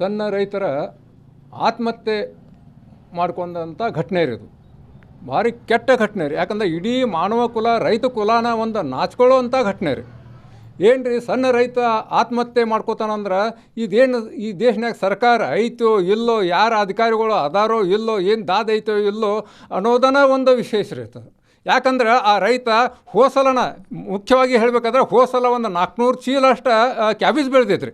ಸಣ್ಣ ರೈತರ ಆತ್ಮಹತ್ಯೆ ಮಾಡ್ಕೊಂಡಂಥ ಘಟನೆ ಇರೋದು ಭಾರಿ ಕೆಟ್ಟ ಘಟನೆ ರೀ. ಯಾಕಂದ್ರೆ ಇಡೀ ಮಾನವ ಕುಲ, ರೈತ ಕುಲಾನ ಒಂದು ನಾಚ್ಕೊಳ್ಳೋವಂಥ ಘಟನೆ ರೀ. ಏನು ರೀ ಸಣ್ಣ ರೈತ ಆತ್ಮಹತ್ಯೆ ಮಾಡ್ಕೋತಾನಂದ್ರೆ ಇದೇನು ಈ ದೇಶನಾಗ ಸರ್ಕಾರ ಐತೋ ಇಲ್ಲೋ, ಯಾರ ಅಧಿಕಾರಿಗಳು ಅದಾರೋ ಇಲ್ಲೋ, ಏನು ದಾದ ಐತೋ ಇಲ್ಲೋ ಅನ್ನೋದನ್ನ ಒಂದು ವಿಶೇಷ ರೀ ಯಾಕಂದ್ರೆ ಆ ರೈತ ಹೋಸಲನ ಮುಖ್ಯವಾಗಿ ಹೇಳಬೇಕಾದ್ರೆ ಹೋಸಲ ಒಂದು ನಾಲ್ಕುನೂರು ಚೀಲ ಅಷ್ಟು ಕ್ಯಾಬೇಜ್ ಬೆಳೆದೈತ್ರಿ.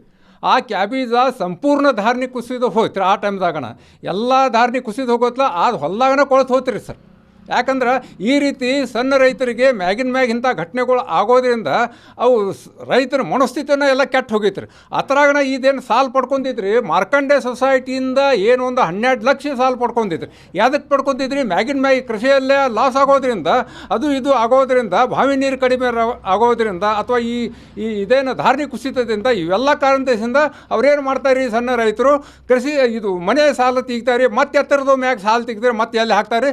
ಆ ಕ್ಯಾಬೇಜ ಸಂಪೂರ್ಣ ಧಾರಣಿ ಕುಸಿದು ಹೋಯ್ತು ಆ ಟೈಮ್ದಾಗಣ ಎಲ್ಲ ಧಾರಣೆ ಕುಸಿದು ಹೋಗೋತ್ಲ ಆ ಹೊಲ್ದಾಗನ ಕೊಳತು ಹೋತ್ರಿ ಸರ್. ಯಾಕಂದ್ರೆ ಈ ರೀತಿ ಸಣ್ಣ ರೈತರಿಗೆ ಮ್ಯಾಗಿನ ಮ್ಯಾಗ ಇಂಥ ಘಟನೆಗಳು ಆಗೋದ್ರಿಂದ ಅವು ರೈತರ ಮನಸ್ಥಿತಿನ ಎಲ್ಲ ಕೆಟ್ಟು ಹೋಗೈತ್ರಿ. ಅದ್ರಾಗನ ಇದೇನು ಸಾಲ ಪಡ್ಕೊಂಡಿದ್ರಿ ಮಾರ್ಕಂಡೆ ಸೊಸೈಟಿಯಿಂದ ಏನು ಒಂದು ಹನ್ನೆರಡು ಲಕ್ಷ ಸಾಲ ಪಡ್ಕೊಂಡಿದ್ರಿ ಯಾವ್ದಕ್ಕೆ ಪಡ್ಕೊಂಡಿದ್ರಿ ಮ್ಯಾಗಿನ ಮ್ಯಾಗಿ ಕೃಷಿಯಲ್ಲೇ ಲಾಸ್ ಆಗೋದ್ರಿಂದ, ಅದು ಇದು ಆಗೋದ್ರಿಂದ, ಬಾವಿ ನೀರು ಕಡಿಮೆ ಆಗೋದ್ರಿಂದ ಅಥವಾ ಈ ಈ ಇದೇನು ಧಾರ್ಮಿಕ ಕುಸಿತದಿಂದ ಇವೆಲ್ಲ ಕಾರಣದಿಂದ ಅವ್ರೇನು ಮಾಡ್ತಾರೆ ಸಣ್ಣ ರೈತರು? ಕೃಷಿ ಇದು ಮನೆ ಸಾಲ ತೆಗಿತಾರೆ, ಮತ್ತೆ ಎತ್ತರದ ಮ್ಯಾಗ ಸಾಲ ತೆಗಿತಾರೆ, ಮತ್ತೆ ಎಲ್ಲಿ ಹಾಕ್ತಾರೆ.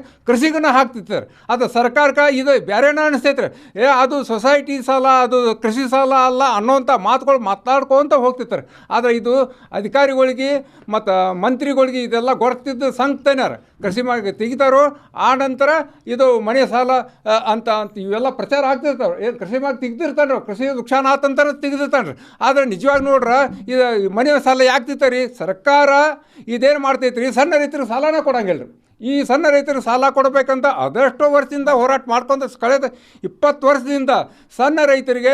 ಕೃಷಿಗನ ಸರ್. ಅದು ಸರ್ಕಾರಕ್ಕೆ ಇದು ಬೇರೆ ಅನಿಸ್ತೈತ್ರಿ. ಏ, ಅದು ಸೊಸೈಟಿ ಸಾಲ, ಅದು ಕೃಷಿ ಸಾಲ ಅಲ್ಲ ಅನ್ನೋಂಥ ಮಾತುಗಳು ಮಾತಾಡ್ಕೊಂತ ಹೋಗ್ತಿರ್ತಾರೆ ಆದರೆ ಇದು ಅಧಿಕಾರಿಗಳಿಗೆ ಮತ್ತು ಮಂತ್ರಿಗಳಿಗೆ ಇದೆಲ್ಲ ಗೊರ್ತಿದ್ದು ಸಂಕ್ತೇನಾರ ಕೃಷಿ ಮಾಡಿ ತೆಗಿತಾರೋ, ಆ ನಂತರ ಇದು ಮನೆ ಸಾಲ ಅಂತ ಅಂತ ಇವೆಲ್ಲ ಪ್ರಚಾರ ಆಗ್ತಿರ್ತಾವೆ ಏನು ಕೃಷಿ ಮಾಡಿ ತೆಗ್ದಿರ್ತಾನೆ ಕೃಷಿ ನುಕ್ಸಾನ ಆತಂತಾರ ತೆಗ್ದಿರ್ತಾನ್ರಿ ಆದರೆ ನಿಜವಾಗಿ ನೋಡ್ರೆ, ಇದು ಮನೆ ಸಾಲ ಯಾಕೆ ರೀ ಸರ್ಕಾರ ಇದೇನು ಮಾಡ್ತೈತ್ರಿ? ಸಣ್ಣ ರೈತರಿಗೆ ಸಾಲನೇ ಕೊಡಂಗಿಲ್ಲ ರೀ ಈ ಸಣ್ಣ ರೈತರು ಸಾಲ ಕೊಡಬೇಕಂತ ಅದೆಷ್ಟೋ ವರ್ಷದಿಂದ ಹೋರಾಟ ಮಾಡ್ಕೊಂಡು ಕಳೆದ ಇಪ್ಪತ್ತು ವರ್ಷದಿಂದ ಸಣ್ಣ ರೈತರಿಗೆ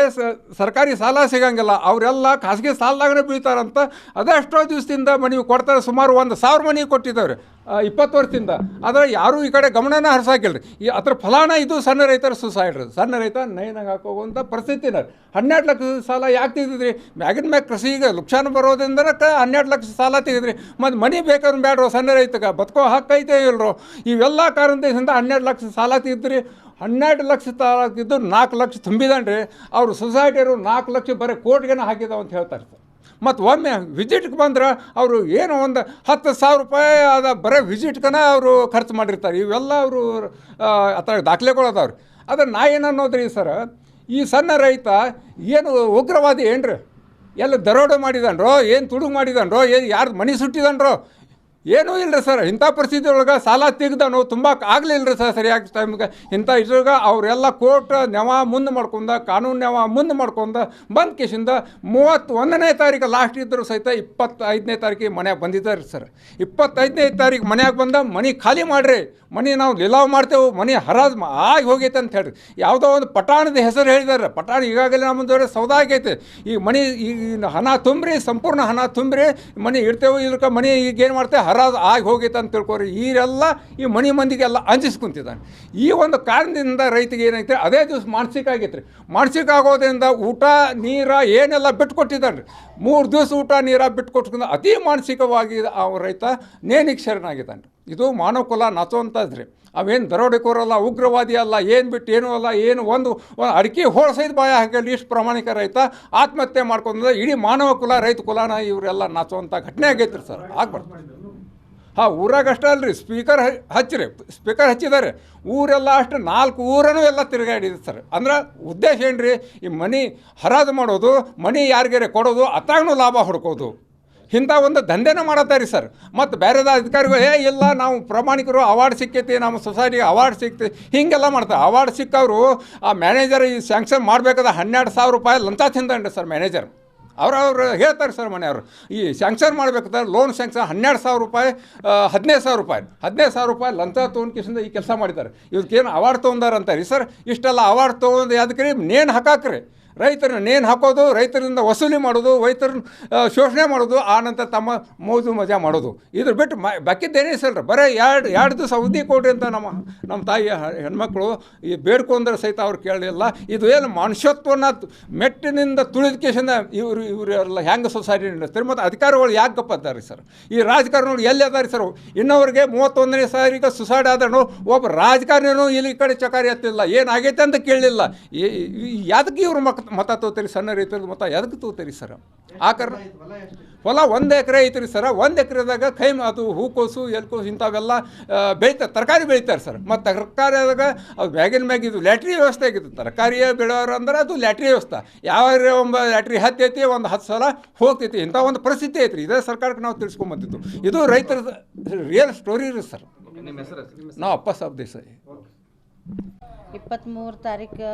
ಸರ್ಕಾರಿ ಸಾಲ ಸಿಗಂಗಿಲ್ಲ. ಅವರೆಲ್ಲ ಖಾಸಗಿ ಸಾಲದಾಗನೇ ಬೀಳ್ತಾರಂತ ಅದೆಷ್ಟೋ ದಿವಸದಿಂದ ಮನೆ ಕೊಡ್ತಾರೆ. ಸುಮಾರು ಒಂದು ಸಾವಿರ ಮನೆ ಕೊಟ್ಟಿದ್ದಾವ್ರಿ. ಇಪ್ಪತ್ತು ವರ್ಷದಿಂದ. ಆದರೆ ಯಾರೂ ಈ ಕಡೆ ಗಮನನ ಹರಿಸಾಕಿಲ್ಲ ರೀ ಈ ಅದ್ರ ಫಲಾನ ಇದು ಸಣ್ಣ ರೈತರ ಸುಸೈಡ್ ರೀ. ಸಣ್ಣ ರೈತ ನೈನಾಗ ಹಾಕೋವಂಥ ಪರಿಸ್ಥಿತಿನ ಹನ್ನೆರಡು ಲಕ್ಷ ಸಾಲ ಯಾಕೆ ತೆಗೆದಿದ್ರಿ? ಮ್ಯಾಗಿನ ಮ್ಯಾಗ ಕೃಷಿಗೆ ನುಕ್ಸಾನ ಬರೋದ್ರಿಂದ ಹನ್ನೆರಡು ಲಕ್ಷ ಸಾಲ ತೆಗೆದ್ರಿ ಮತ್ತು ಮನೆ ಬೇಕಾದ್ರೆ ಬೇಡ್ರೋ ಸಣ್ಣ ರೈತಗೆ? ಬದುಕೋ ಹಕ್ಕೈತೆ ಇಲ್ರೋ? ಇವೆಲ್ಲ ಕಾರಣದಿಂದ ಹನ್ನೆರಡು ಲಕ್ಷ ಸಾಲ ತೆಗೆದ್ರಿ ಹನ್ನೆರಡು ಲಕ್ಷ ಸಾಲ ತೆಗೆದು ನಾಲ್ಕು ಲಕ್ಷ ತುಂಬಿದಾನ್ರಿ. ಅವರು ಸೊಸೈಟಿಯವರು ನಾಲ್ಕು ಲಕ್ಷ ಬರೀ ಕೋರ್ಟ್ಗೆನ ಹಾಕಿದಾವ ಅಂತ ಹೇಳ್ತಾರೆ ಮತ್ತು ಒಮ್ಮೆ ವಿಸಿಟ್ಗೆ ಬಂದ್ರೆ ಅವರು ಏನು ಒಂದು ಹತ್ತು ಸಾವಿರ ರೂಪಾಯಿ ಅದ ಬರೀ ವಿಸಿಟ್ಗನ ಅವರು ಖರ್ಚು ಮಾಡಿರ್ತಾರೆ. ಇವೆಲ್ಲ ಅವರು ಅಥವಾ ದಾಖಲೆಗಳದವ್ರು ದಾಖಲೆಗಳು ಅದಾವ್ರಿ. ಆದರೆ ನಾ ಏನು ಅನ್ನೋದ್ರಿ ಸರ್, ಈ ಸಣ್ಣ ರೈತ ಏನು ಉಗ್ರವಾದಿ ಏನ್ರಿ? ಎಲ್ಲ ದರೋಡೆ ಮಾಡಿದನ್ರೋ, ಏನು ತುಡುಗು ಮಾಡಿದನ್ರೋ, ಏನು ಯಾರು ಮನೆ ಸುಟ್ಟಿದನ್ರೋ ಏನೂ ಇಲ್ಲ ರೀ ಸರ್, ಇಂಥ ಪರಿಸ್ಥಿತಿ ಒಳಗೆ ಸಾಲ ತೆಗ್ದನು ತುಂಬ ಆಗಲಿಲ್ಲ ರೀ ಸರ್, ಸರಿಯಾಗಿ ಟೈಮ್ಗೆ. ಇಂಥ ಇದ್ರಾಗ ಅವರೆಲ್ಲ ಕೋರ್ಟ್ ನೆವ ಮುಂದೆ ಮಾಡ್ಕೊಂಡ ಕಾನೂನು ನೆವ ಮುಂದೆ ಮಾಡ್ಕೊಂಡ ಬಂದ ಕೇಸಿಂದ ಮೂವತ್ತೊಂದನೇ ತಾರೀಕು ಲಾಸ್ಟ್ ಇದ್ದರೂ ಸಹಿತ ಇಪ್ಪತ್ತೈದನೇ ತಾರೀಕಿಗೆ ಮನೆಗೆ ಬಂದಿದ್ದಾರೆ ಸರ್. ಇಪ್ಪತ್ತೈದನೇ ತಾರೀಕು ಮನ್ಯಾಗ ಬಂದ ಮನೆ ಖಾಲಿ ಮಾಡಿರಿ, ಮನೆ ನಾವು ಲೀಲಾವ್ ಮಾಡ್ತೇವೆ, ಮನೆ ಹರಾಜ್ ಆಗಿ ಹೋಗೈತೆ ಅಂತ ಹೇಳ್ರಿ. ಯಾವುದೋ ಒಂದು ಪಟಾಣದ ಹೆಸರು ಹೇಳಿದ್ದಾರೆ ಪಟಾಣ ಈಗಾಗಲೇ ನಮ್ಮದವ್ರೆ ಸೌದ ಆಗೈತೆ. ಈ ಮನೆ ಈಗ ಹಣ ತುಂಬ್ರಿ, ಸಂಪೂರ್ಣ ಹಣ ತುಂಬ್ರಿ, ಮನೆ ಇಡ್ತೇವೆ ಇದಕ್ಕೆ ಮನೆ ಈಗ ಏನು ಮಾಡ್ತೇವೆ ಹರಾಜ್ ಆಗಿ ಹೋಗಿತ್ತು ಅಂತ ತಿಳ್ಕೊರಿ ಈರೆಲ್ಲ ಈ ಮನೆ ಮಂದಿಗೆಲ್ಲ ಅಂಜಿಸ್ಕೊಂತಿದ್ದಾನೆ ಈ ಒಂದು ಕಾರಣದಿಂದ ರೈತಿಗೆ ಏನೈತೆ ಅದೇ ದಿವಸ ಮಾನಸಿಕ ಆಗೈತೆ ರೀ ಮಾನಸಿಕ ಆಗೋದ್ರಿಂದ ಊಟ, ನೀರ ಏನೆಲ್ಲ ಬಿಟ್ಕೊಟ್ಟಿದ್ದಾನೆ ರೀ ಮೂರು ದಿವಸ ಊಟ, ನೀರ ಬಿಟ್ಕೊಟ್ಕೊಂಡು ಅತಿ ಮಾನಸಿಕವಾಗಿ ಆ ರೈತ ನೇಣಿಗೆ ಶರಣಾಗಿದ್ದಾನೆ. ಇದು ಮಾನವ ಕುಲ ನಚುವಂಥದ್ದು ರೀ ಅವೇನು ದರೋಡೆಕೋರಲ್ಲ, ಉಗ್ರವಾದಿ ಅಲ್ಲ, ಏನು ಬಿಟ್ಟು ಏನೂ ಅಲ್ಲ, ಏನು ಒಂದು ಅಡಿಕೆ ಹೋಳ್ಸೈದು ಬಾಯ ಹಾಕಲಿ ಇಷ್ಟು ಪ್ರಾಮಾಣಿಕ ರೈತ ಆತ್ಮಹತ್ಯೆ ಮಾಡ್ಕೊಂಡ್ರೆ ಇಡೀ ಮಾನವ ಕುಲ ರೈತ ಕುಲನ ಇವರೆಲ್ಲ ನಾಚುವಂಥ ಘಟನೆ ಆಗೈತೆ ರೀ ಸರ್. ಆಗ್ಬಾರ್ದು. ಹಾಂ, ಊರಾಗ ಅಷ್ಟೇ ಅಲ್ರಿ. ಸ್ಪೀಕರ್ ಹಚ್ಚಿರಿ. ಸ್ಪೀಕರ್ ಹಚ್ಚಿದ್ದಾರೆ ಊರೆಲ್ಲ ಅಷ್ಟು ನಾಲ್ಕು ಊರನ್ನು ಎಲ್ಲ ತಿರುಗಾಡಿದೆ ಸರ್ ಅಂದ್ರೆ ಉದ್ದೇಶ ಏನ್ರಿ? ಈ ಮನಿ ಹರಾದು ಮಾಡೋದು, ಮನಿ ಯಾರಿಗಾರೆ ಕೊಡೋದು ಅತ್ತಾಗೂ ಲಾಭ ಹುಡ್ಕೋದು. ಇಂಥ ಒಂದು ದಂಧೆನ ಮಾಡತ್ತಾರೆ ಸರ್. ಮತ್ತು ಬೇರೆದ ಅಧಿಕಾರಿಗಳು, ಏ, ಇಲ್ಲ, ನಾವು ಪ್ರಾಮಾಣಿಕರು ಅವಾರ್ಡ್ ಸಿಕ್ಕೈತಿ, ನಮ್ಮ ಸೊಸೈಟಿಗೆ ಅವಾರ್ಡ್ ಸಿಕ್ತಿ ಹೀಗೆಲ್ಲ ಮಾಡ್ತಾರೆ. ಅವಾರ್ಡ್ ಸಿಕ್ಕವರು, ಆ ಮ್ಯಾನೇಜರ್ ಈ ಸ್ಯಾಂಕ್ಷನ್ ಮಾಡಬೇಕಾದ ಹನ್ನೆರಡು ಸಾವಿರ ರೂಪಾಯಿ ಲಂಚ ತಿಂದಂಡ್ರಿ ಸರ್ ಮ್ಯಾನೇಜರ್ ಅವ್ರು ಅವ್ರು ಹೇಳ್ತಾರೆ ಸರ್ ಮನೆಯವರು, ಈ ಸ್ಯಾಂಕ್ಷನ್ ಮಾಡ್ಬೇಕಾದ್ರೆ ಲೋನ್ ಸ್ಯಾಂಕ್ಷನ್ ಹನ್ನೆರಡು ಸಾವಿರ ರೂಪಾಯಿ ಹದಿನೈದು ಸಾವಿರ ರೂಪಾಯಿ, ಹದಿನೈದು ಸಾವಿರ ರೂಪಾಯಿ ಲಂಚ ತೊಗೊಂಡು ಕಿಸಿಂದ ಈ ಕೆಲಸ ಮಾಡಿದ್ದಾರೆ. ಏನು ಅವಾರ್ಡ್ ತೊಗೊಂಡಾರಂತಾರೆ ಸರ್, ಇಷ್ಟೆಲ್ಲ ಅವಾರ್ಡ್ ತೊಗೊಂಡು ಯಾವುದಕ್ಕೆ ನೇಣು ಹಾಕಾಕ್ರಿ. ರೈತರನ್ನ ನೇಣು ಹಾಕೋದು, ರೈತರಿಂದ ವಸೂಲಿ ಮಾಡೋದು, ರೈತರನ್ನ ಶೋಷಣೆ ಮಾಡೋದು ಆನಂತರ ನಂತರ ತಮ್ಮ ಮೋಜು ಮಜಾ ಮಾಡೋದು. ಇದ್ರ ಬಿಟ್ಟು ಮ ಬಾಕಿದ್ದೇನೇ ಸಲ್ರಿ ಬರೀ ಎರಡು ಎರಡು ದಿವಸ ಅವಧಿ ಕೊಡ್ರಿ ಅಂತ ನಮ್ಮ ನಮ್ಮ ತಾಯಿ ಹೆಣ್ಮಕ್ಳು ಈ ಬೇಡ್ಕೊಂಡ್ರೆ ಸಹಿತ ಅವ್ರು ಕೇಳಲಿಲ್ಲ. ಇದು ಏನು ಮನುಷ್ಯತ್ವನ ಮೆಟ್ಟಿನಿಂದ ತುಳಿದ ಕೇಸಿಂದ ಇವರು ಇವರು ಎಲ್ಲ ಹೆಂಗೆ ಸೊಸೈಟಿ ನಡೆಸ್ತಾರೆ? ಮತ್ತು ಅಧಿಕಾರಿಗಳು ಯಾಕೆ ಗಪ್ಪ ಸರ್? ಈ ರಾಜಕಾರಣಿಗಳು ಎಲ್ಲಿ ಅದಾರಿ ಸರ್? ಇನ್ನೊವ್ರಿಗೆ ಮೂವತ್ತೊಂದನೇ ಸಾರಿಗೆ ಸುಸೈಡ್ ಆದನು ಒಬ್ಬ ರಾಜಕಾರಣಿನೂ ಇಲ್ಲಿ ಕಡೆ ಚಕಾರಿ ಹತ್ತಿಲ್ಲ ಏನಾಗೈತೆ ಅಂತ ಕೇಳಲಿಲ್ಲ. ಯಾದಕ್ಕೆ ಇವ್ರ ಮಕ್ ಮತ ತೋತರಿ ಸಣ್ಣ ರೈತರದ್ದು ಮತ ಎದಕ್ಕೆ ತೋತರಿ ಸರ್? ಆ ಕಾರಣ ಹೊಲ ಒಂದು ಎಕರೆ ಐತ್ರಿ ಸರ್ ಒಂದು ಎಕರೆದಾಗ ಕೈ ಅದು ಹೂಕೋಸು ಎಲ್ಕೋಸು ಇಂಥವೆಲ್ಲ ಬೆಳಿತಾರೆ ತರಕಾರಿ ಬೆಳಿತಾರೆ ಸರ್. ಮತ್ತು ತರಕಾರಿಯಾಗ ಅದು ಮ್ಯಾಗಿನ ಮ್ಯಾಗ ಇದು ಲ್ಯಾಟ್ರಿ ವ್ಯವಸ್ಥೆ ಆಗಿತ್ತು. ತರಕಾರಿಯೇ ಬೆಳೆಯೋರು ಅಂದ್ರೆ ಅದು ಲ್ಯಾಟ್ರಿ ವ್ಯವಸ್ಥೆ. ಯಾವ ಒಂದು ಲ್ಯಾಟ್ರಿ ಹತ್ತೈತಿ ಒಂದು ಹತ್ತು ಸಲ ಹೋಗ್ತೈತಿ. ಇಂಥ ಒಂದು ಪರಿಸ್ಥಿತಿ ಐತ್ರಿ. ಇದೇ ಸರ್ಕಾರಕ್ಕೆ ನಾವು ತಿಳಿಸ್ಕೊಂಬಂದಿದ್ದು ಇದು ರೈತರ ರಿಯಲ್ ಸ್ಟೋರಿ ರೀ ಸರ್. ನಾವು ಅಪ್ಪ ಸಾಬ್ ದೇಸಾಯಿ. ಇಪ್ಪತ್ತ್ಮೂರು ತಾರೀಕು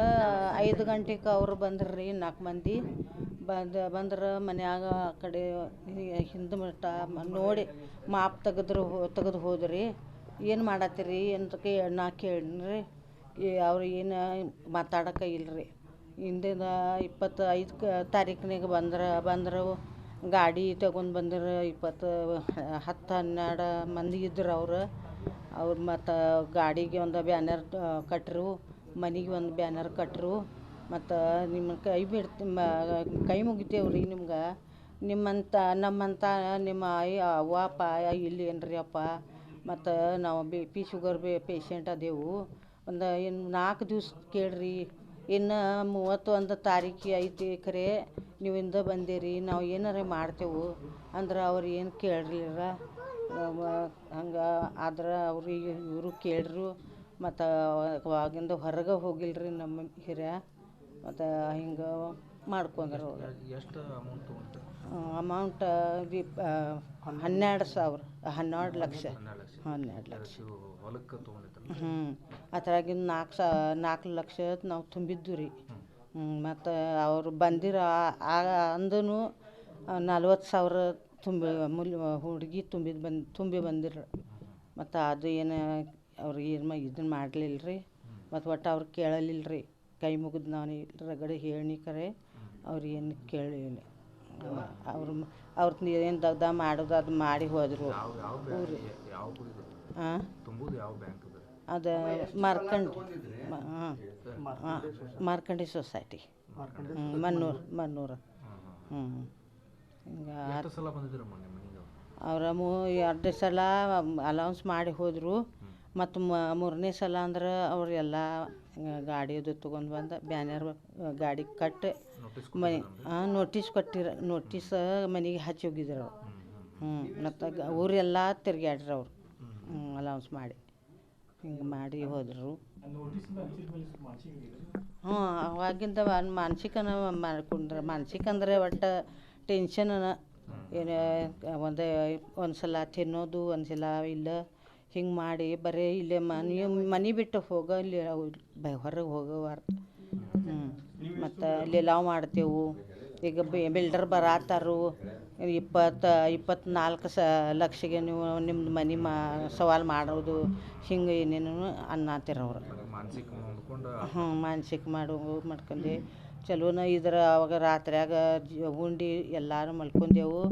ಐದು ಗಂಟೆಗೆ ಅವರು ಬಂದ್ರು ರೀ ನಾಲ್ಕು ಮಂದಿ. ಬಂದು, ಬಂದ್ರೆ ಮನ್ಯಾಗ ಆ ಕಡೆ ಹಿಂದೆ ಮಟ್ಟ ನೋಡಿ ಮಾಪ್ ತೆಗೆದ್ರು ತೆಗೆದು ಹೋದ್ರಿ. ಏನು ಮಾಡತ್ತೀರಿ ಅಂತ ಕೇ, ನಾ ಕೇಳಿನ್ರಿ. ಅವ್ರು ಏನು ಮಾತಾಡಕ್ಕೆ ಇಲ್ರಿ. ಹಿಂದಿನ ಇಪ್ಪತ್ತು ಐದು ತಾರೀಕಿನಾಗ ಬಂದ್ರೆ, ಬಂದರು ಗಾಡಿ ತಗೊಂಡು ಬಂದ್ರೆ ಇಪ್ಪತ್ತು ಹತ್ತು ಹನ್ನೆರಡು ಮಂದಿ ಇದ್ರು ಅವ್ರು. ಅವ್ರು ಮತ್ತು ಗಾಡಿಗೆ ಒಂದು ಬ್ಯಾನರ್ ಕಟ್ಟರು ಮನೆಗೆ ಒಂದು ಬ್ಯಾನರ್ ಕಟ್ಟರು ಮತ್ತು ನಿಮ್ಮ ಕೈ ಬಿಡ್ತು ಕೈ ಮುಗಿತೇವೆ ರೀ ನಿಮ್ಗೆ. ನಿಮ್ಮಂತ, ನಮ್ಮಂತ, ನಿಮ್ಮ ಆಯಿ ಅವ್ವ ಅಪ್ಪ ಇಲ್ಲಿ ಏನ್ರಿ ಅಪ್ಪ. ಮತ್ತು ನಾವು B, P, sugar B, patient ಅದೇವು. ಒಂದು ಇನ್ನು ನಾಲ್ಕು ದಿವ್ಸ ಕೇಳ್ರಿ. ಇನ್ನು ಮೂವತ್ತೊಂದು ತಾರೀಕು ಐತಿ ಖರೆ ನೀವಿಂದ ಬಂದೀರಿ. ನಾವು ಏನಾರ ಮಾಡ್ತೇವೆ. ಅಂದ್ರೆ ಅವ್ರು ಏನು ಕೇಳಲಿಲ್ಲ ಹಂಗೆ ಆದ್ರೆ ಅವ್ರಿಗೆ ಇವರು ಕೇಳ್ರು. ಮತ್ತು ಅವಾಗಿಂದ ಹೊರಗೆ ಹೋಗಿಲ್ರಿ ನಮ್ಮ ಹಿರಿಯ. ಮತ್ತು ಹಿಂಗೆ ಮಾಡ್ಕೊಂಡ್ರು ಎಷ್ಟು ಅಮೌಂಟ್ ಬಿ ಅಮೌಂಟ್ ಹನ್ನೆರಡು ಸಾವಿರ ಹನ್ನೆರಡು ಲಕ್ಷ. ಹನ್ನೆರಡು ಲಕ್ಷ. ಹ್ಞೂ ಅದ್ರಾಗಿನ ನಾಲ್ಕು ಸಾ ನಾಲ್ಕು ಲಕ್ಷ ನಾವು ತುಂಬಿದ್ದು ರೀ ಹ್ಞೂ ಮತ್ತು ಅವರು ಬಂದಿರೋ ಆ ಅಂದನು ನಲ್ವತ್ತು ಸಾವಿರ ತುಂಬಿ ಮುಲ್ ಹುಡುಗಿ ತುಂಬಿದ್ದು ಬಂದು ತುಂಬಿ ಬಂದಿರು ಮತ್ತು ಅದು ಏನು ಅವ್ರಿಗೆ ಏನು ಇದನ್ನು ಮಾಡಲಿಲ್ಲ ರೀ ಮತ್ತು ಒಟ್ಟು ಅವ್ರು ಕೇಳಲಿಲ್ಲ ರೀ ಕೈ ಮುಗಿದು ನಾನು ರಗಡೆ ಹೇಳಿ ಕರೆ ಅವ್ರು ಏನು ಕೇಳಿಲ್ಲ ಅವ್ರು ಅವ್ರದ್ದು ಏನು ದಗ್ದ ಮಾಡೋದು ಅದು ಮಾಡಿ ಹೋದರು. ಹಾಂ ತುಂಬುದು ಯಾವ ಬ್ಯಾಂಕ್ ಅದು? ಮಾರ್ಕಂಡ್ ಹಾಂ. ಹಾಂ. ಮಾರ್ಕಂಡಿ ಸೊಸೈಟಿ. ಹ್ಞೂ ಮನ್ನೂರು ಮನ್ನೂರು. ಹ್ಞೂ ಹಿಂಗೆ ಅವರ? ಮೂ ಎರಡು ಸಲ ಅಲೌನ್ಸ್ ಮಾಡಿ ಹೋದರು. ಮತ್ತು ಮೂರನೇ ಸಲ ಅಂದ್ರೆ ಅವರೆಲ್ಲ ಗಾಡಿದು ತೊಗೊಂಡು ಬಂದು ಬ್ಯಾನರ್ ಗಾಡಿ ಕಟ್ಟಿ ನೋಟಿಸ್ ಮನೆ ಹಾಂ ನೋಟಿಸ್ ಕೊಟ್ಟಿರ ನೋಟಿಸ್ ಮನೆಗೆ ಹಚ್ಚಿ ಹೋಗಿದ್ರು ಅವ್ರು. ಹ್ಞೂ ಮತ್ತು ಊರೆಲ್ಲ ತಿರ್ಗ್ಯಾಡ್ರಿ ಅವ್ರು. ಹ್ಞೂ ಅಲೌನ್ಸ್ ಮಾಡಿ. ಹಿಂಗೆ ಮಾಡಿ ಹೋದರು. ಹ್ಞೂ ಅವಾಗಿಂದ ಮಾನಸಿಕನ ಮಾಡ್ಕೊಂಡ್ರೆ ಮಾನಸಿಕ ಅಂದರೆ ಒಟ್ಟು ಟೆನ್ಷನನ ಏನು ಒಂದು ಒಂದು ಸಲ ತಿನ್ನೋದು ಒಂದು ಸಲ ಇಲ್ಲ. ಹಿಂಗೆ ಮಾಡಿ ಬರೀ ಇಲ್ಲೇ ಮನೆ ಮನೆ ಬಿಟ್ಟು ಹೋಗೋ ಇಲ್ಲಿ ಬ ಹೊರಗೆ ಹೋಗೋವಾರ. ಹ್ಞೂ ಮತ್ತು ಲಿಲಾವ್ ಮಾಡ್ತೇವೆ. ಈಗ ಬಿಲ್ಡರ್ ಬರಾತಾರು. ಇಪ್ಪತ್ತು ಇಪ್ಪತ್ನಾಲ್ಕು ಸ ಲಕ್ಷಗೆ ನೀವು ನಿಮ್ದು ಮನೆ ಮಾ ಸವಾಲು ಮಾಡೋದು. ಹಿಂಗೆ ಏನೇನು ಅನ್ನತ್ತೀರ ಅವ್ರು. ಹ್ಞೂ ಮಾನಸಿಕ ಮಾಡು ಮಾಡ್ಕೊಂಡು. ಚಲೋನ ಇದ್ರ ಅವಾಗ ರಾತ್ರಿಯಾಗ ಜ- ಉಂಡು ಎಲ್ಲರೂ ಮಲ್ಕೊಂಡೆವು.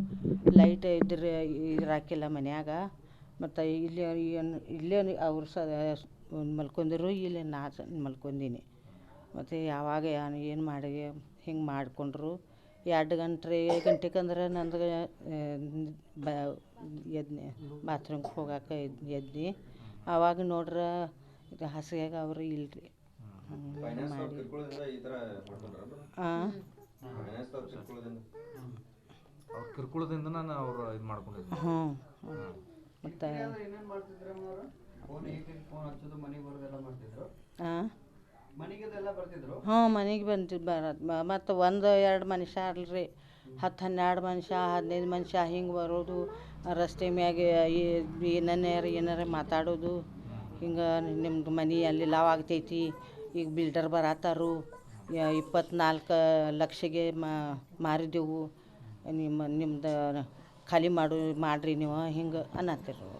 ಲೈಟ್ ಇದ್ರೆ ಇರಾಕಿಲ್ಲ ಮನ್ಯಾಗ. ಮತ್ತು ಇಲ್ಲಿ ಏನು ಇಲ್ಲೇ ಅವ್ರು ಸ ಮಲ್ಕೊಂಡಿರು ಇಲ್ಲಿ ನಾ ಸ ಮಲ್ಕೊಂಡೀನಿ ಮತ್ತು ಯಾವಾಗ ಏನು ಏನು ಮಾಡಿ ಹಿಂಗೆ ಮಾಡಿಕೊಂಡ್ರು. ಎರಡು ಗಂಟೆ ಗಂಟೆಗೆ ಅಂದ್ರೆ ನಂದು ಬ ಎದ್ನೆ ಬಾತ್ರೂಮ್ಗೆ ಹೋಗಕ್ಕೆ ಎದ್ದು. ಆವಾಗ ನೋಡ್ರೆ ಇದು ಹಾಸಿಗೆಗೆ ಅವರು ಇಲ್ರಿ. ಹ್ಮ್, ಮಾಡಿ. ಅವ್ರು ಇದು ಮಾಡ್ಕೊಂಡಿದ್ರು ಹ್ಞೂ ಮತ್ತು ಹಾಂ ಹ್ಞೂ ಮನೆಗೆ ಬಂದು ಬರ ಮತ್ತು ಒಂದು ಎರಡು ಮನುಷ್ಯ ಅಲ್ರಿ ಹತ್ತು ಹನ್ನೆರಡು ಮನುಷ್ಯ ಹದಿನೈದು ಮನುಷ್ಯ ಹಿಂಗೆ ಬರೋದು. ರಸ್ತೆ ಮ್ಯಾಗ ಏನಾರ ಏನಾರ ಮಾತಾಡೋದು. ಹಿಂಗೆ ನಿಮ್ದು ಮನೆ ಅಲ್ಲಿ ಲಾವ್ ಆಗ್ತೈತಿ. ಈಗ ಬಿಲ್ಡರ್ ಬರತ್ತಾರು. ಇಪ್ಪತ್ನಾಲ್ಕು ಲಕ್ಷಗೆ ಮಾರಿದೆವು. ನಿಮ್ಮ ನಿಮ್ದು ಖಾಲಿ ಮಾಡು, ಮಾಡಿರಿ ನೀವು, ಹಿಂಗೆ ಅನ್ನತ್ತಿರು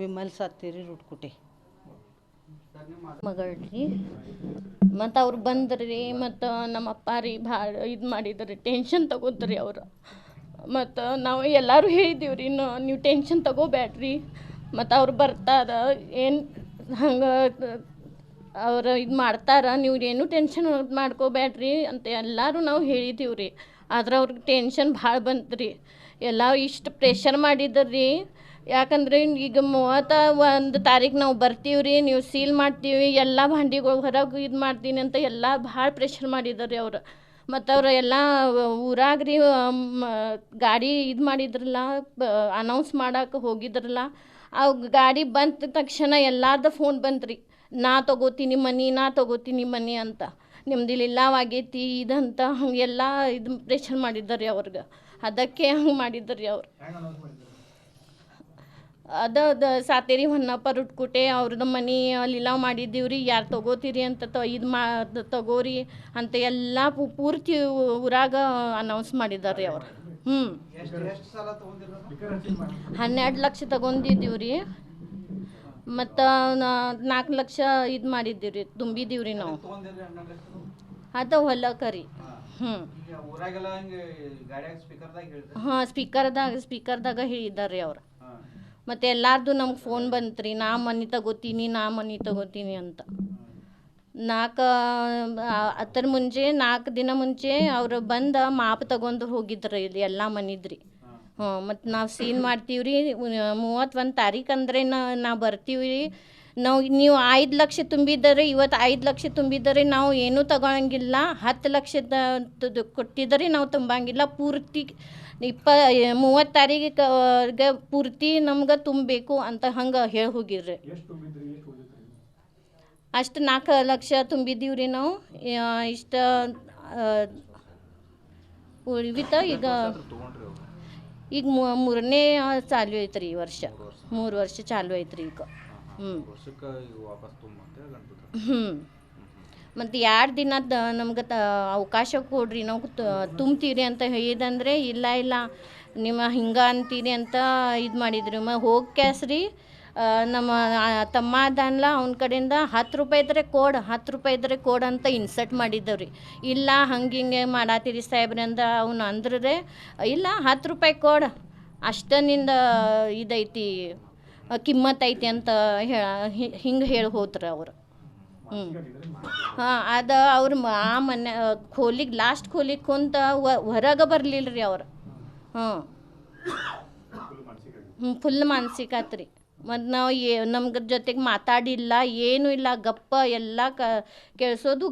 ವಿಮಲ್ ಸತ್ತೀರಿ ರುಟ್ಕುಟಿ. ಮಗಳ್ರಿ, ಮತ್ತು ಅವ್ರು ಬಂದ್ರಿ, ಮತ್ತು ನಮ್ಮ ಅಪ್ಪ ರೀ ಭಾಳ ಇದು ಮಾಡಿದ್ರಿ ಟೆನ್ಷನ್ ತಗೋತ್ರಿ ಅವ್ರು. ಮತ್ತು ನಾವು ಎಲ್ಲರೂ ಹೇಳಿದ್ದೀವಿ ರೀ ನೀವು ಟೆನ್ಷನ್ ತಗೋಬೇಡ್ರಿ ಮತ್ತು ಅವ್ರು ಬರ್ತಾರ, ಏನು ಹಂಗೆ ಅವ್ರು ಇದು ಮಾಡ್ತಾರ, ನೀವು ಏನು ಟೆನ್ಷನ್ ಮಾಡ್ಕೋಬೇಡ್ರಿ ಅಂತ ಎಲ್ಲರೂ ನಾವು ಹೇಳಿದ್ದೀವಿ ರೀ. ಆದ್ರೆ ಅವ್ರಿಗೆ ಟೆನ್ಷನ್ ಭಾಳ ಬಂತು ರೀ ಎಲ್ಲ ಇಷ್ಟು ಪ್ರೆಷರ್ ಮಾಡಿದ್ರು. ರೀ ಯಾಕಂದ್ರೆ ಈಗ ಮೂವತ್ತ ಒಂದು ತಾರೀಕು ನಾವು ಬರ್ತೀವಿ ರೀ ನೀವು ಸೀಲ್ ಮಾಡ್ತೀವಿ, ಎಲ್ಲ ಭಾಂಡಿಗಳು ಹೊರಗೆ ಇದು ಮಾಡ್ತೀನಿ ಅಂತ ಎಲ್ಲ ಭಾಳ ಪ್ರೆಷರ್ ಮಾಡಿದ್ದಾರೆ ಅವ್ರು. ಮತ್ತು ಅವ್ರು ಎಲ್ಲ ಊರಾಗ ರೀ ಗಾಡಿ ಇದು ಮಾಡಿದ್ರಲ್ಲ ಅನೌನ್ಸ್ ಮಾಡಕ್ಕೆ ಹೋಗಿದ್ರಲ್ಲ ಆ ಗಾಡಿ ಬಂದ ತಕ್ಷಣ ಎಲ್ಲಾರ್ದು ಫೋನ್ ಬಂತ್ರಿ. ನಾ ತಗೋತೀನಿ ಮನಿ, ನಾ ತಗೋತೀನಿ ಮನಿ ಅಂತ. ನಿಮ್ದು ಇಲ್ಲವಾಗೈತಿ ಇದಂತ ಹಂಗೆಲ್ಲ ಇದು ಪ್ರೆಷರ್ ಮಾಡಿದ್ದಾರೆ ಅವ್ರಿಗೆ. ಅದಕ್ಕೆ ಹಂಗೆ ಮಾಡಿದ್ದಾರೆ ಅವ್ರು. ಅದ ಅದ ಸಾತೇರಿ ಹೊನ್ನಪ್ಪ ರುಟ್ಕುಟೆ ಅವ್ರದ್ದು ಮನೆ ಲೀಲಾವ್ ಮಾಡಿದ್ದೀವಿ ರೀ ಯಾರು ತಗೋತೀರಿ ಅಂತ ತ, ಇದು ಮಾ ತಗೋರಿ ಅಂತ ಎಲ್ಲ ಪೂರ್ತಿ ಊರಾಗ ಅನೌನ್ಸ್ ಮಾಡಿದ್ದಾರೆ ಅವ್ರು. ಹ್ಞೂ ಹನ್ನೆರಡು ಲಕ್ಷ ತಗೊಂಡಿದ್ದೀವ್ರಿ. ಮತ್ತು ನಾಲ್ಕು ಲಕ್ಷ ಇದು ಮಾಡಿದ್ದೀವ್ರಿ, ತುಂಬಿದ್ದೀವ್ರಿ ನಾವು. ಅದು ಹೊಲಕ್ಕೆ ರೀ ಹ್ಞೂ ಹಾಂ ಸ್ಪೀಕರ್ದಾಗ ಸ್ಪೀಕರ್ದಾಗ ಹೇಳಿದ್ದಾರೆ ಅವ್ರು. ಮತ್ತೆ ಎಲ್ಲಾರ್ದು ನಮ್ಗೆ ಫೋನ್ ಬಂತ್ರಿ ನಾ ಮನೆ ತಗೋತೀನಿ ನಾ ಮನೆ ತಗೋತೀನಿ ಅಂತ. ನಾಲ್ಕು ಅತ್ತರ ಮುಂಚೆ ನಾಲ್ಕು ದಿನ ಮುಂಚೆ ಅವರು ಬಂದು ಮಾಪ್ ತಗೊಂಡು ಹೋಗಿದ್ರು ಇಲ್ಲಿ ಎಲ್ಲ ಮನಿದ್ರಿ. ಹ್ಞೂ ಮತ್ತು ನಾವು ಸೀನ್ ಮಾಡ್ತೀವಿ ರೀ ಮೂವತ್ತೊಂದು ತಾರೀಕು ಅಂದ್ರೆ ನಾ ಬರ್ತೀವಿ ರೀ ನಾವು ನೀವು ಐದು ಲಕ್ಷ ತುಂಬಿದ್ದಾರೆ ಇವತ್ತು ಐದು ಲಕ್ಷ ತುಂಬಿದ್ರೆ ನಾವು ಏನೂ ತಗೊಳಂಗಿಲ್ಲ ಹತ್ತು ಲಕ್ಷದ ಕೊಟ್ಟಿದ್ರೆ ಕೊಟ್ಟಿದ್ದಾರೆ ನಾವು ತುಂಬಂಗಿಲ್ಲ. ಪೂರ್ತಿ ಇಪ್ಪ ಮೂವತ್ತು ತಾರೀಕಿಗೆ ಪೂರ್ತಿ ನಮ್ಗೆ ತುಂಬಬೇಕು ಅಂತ ಹಂಗೆ ಹೇಳಿ ಹೋಗಿರ್ರಿ. ಅಷ್ಟು ನಾಲ್ಕು ಲಕ್ಷ ತುಂಬಿದ್ದೀವಿ ರೀ ನಾವು ಇಷ್ಟ ಉಳಿವಿತ ಈಗ ಈಗ ಮೂರನೇ ಚಾಲು ಐತ್ರಿ ಈ ವರ್ಷ. ಮೂರು ವರ್ಷ ಚಾಲು ಐತ್ರಿ ಈಗ. ಹ್ಞೂ ವರ್ಷಕ್ಕೆ ಈಗ ವಾಪಸ್ ತುಂಬಂತೆ ಗಣಪತಿ ಹ್ಞೂ ಮತ್ತು ಎರಡು ದಿನ ನಮ್ಗೆ ತ ಅವಕಾಶ ಕೊಡ್ರಿ ನಾವು ತ- ತುಂಬ್ತೀರಿ ಅಂತ ಹೇಳಿದಂದರೆ ಇಲ್ಲ ಇಲ್ಲ ನಿಮ್ಮ ಹಿಂಗೆ ಅಂತೀರಿ ಅಂತ ಇದು ಮಾಡಿದ್ರಿ. ಮ ಹೋಗಿ ಕ್ಯಾಸ್ರಿ ನಮ್ಮ ತಮ್ಮ ಅದನ್ಲ ಅವನ ಕಡೆಯಿಂದ ಹತ್ತು ರೂಪಾಯಿ ಇದ್ರೆ ಕೋಡ್ ಹತ್ತು ರೂಪಾಯಿ ಇದ್ರೆ ಕೋಡ್ ಅಂತ ಇನ್ಸರ್ಟ್ ಮಾಡಿದ್ದವ್ರಿ. ಇಲ್ಲ ಹಂಗೆ ಹಿಂಗೆ ಮಾಡಾತೀರಿ ಸಾಹೇಬ್ರಿ ಅಂದ ಅವ್ನು ಅಂದ್ರೆ ಇಲ್ಲ ಹತ್ತು ರೂಪಾಯಿ ಕೋಡ್ ಅಷ್ಟನಿಂದ ಇದೈತಿ ಕಿಮ್ಮತ್ ಐತಿ ಅಂತ ಹೇಳ ಹಿಂಗೆ ಹೇಳಿ ಹೋತ್ರ ಅವರು. ಹ್ಞೂ ಹಾಂ, ಅದು ಅವ್ರು ಆ ಮನೆ ಖೋಲಿಗೆ ಲಾಸ್ಟ್ ಖೋಲಿಗೆ ಕುಂತ ಹೊರಗೆ ಬರಲಿಲ್ಲ ರೀ ಅವ್ರು. ಹಾಂ ಹ್ಞೂ ಫುಲ್ ಮಾನಸಿಕ ಆತ್ರಿ ಮತ್ತು ನಾವು ಏ ನಮ್ಗೆ ಜೊತೆಗೆ ಮಾತಾಡಿಲ್ಲ, ಏನೂ ಇಲ್ಲ, ಗಪ್ಪ ಎಲ್ಲ ಕ ಕೇಳಿಸೋದು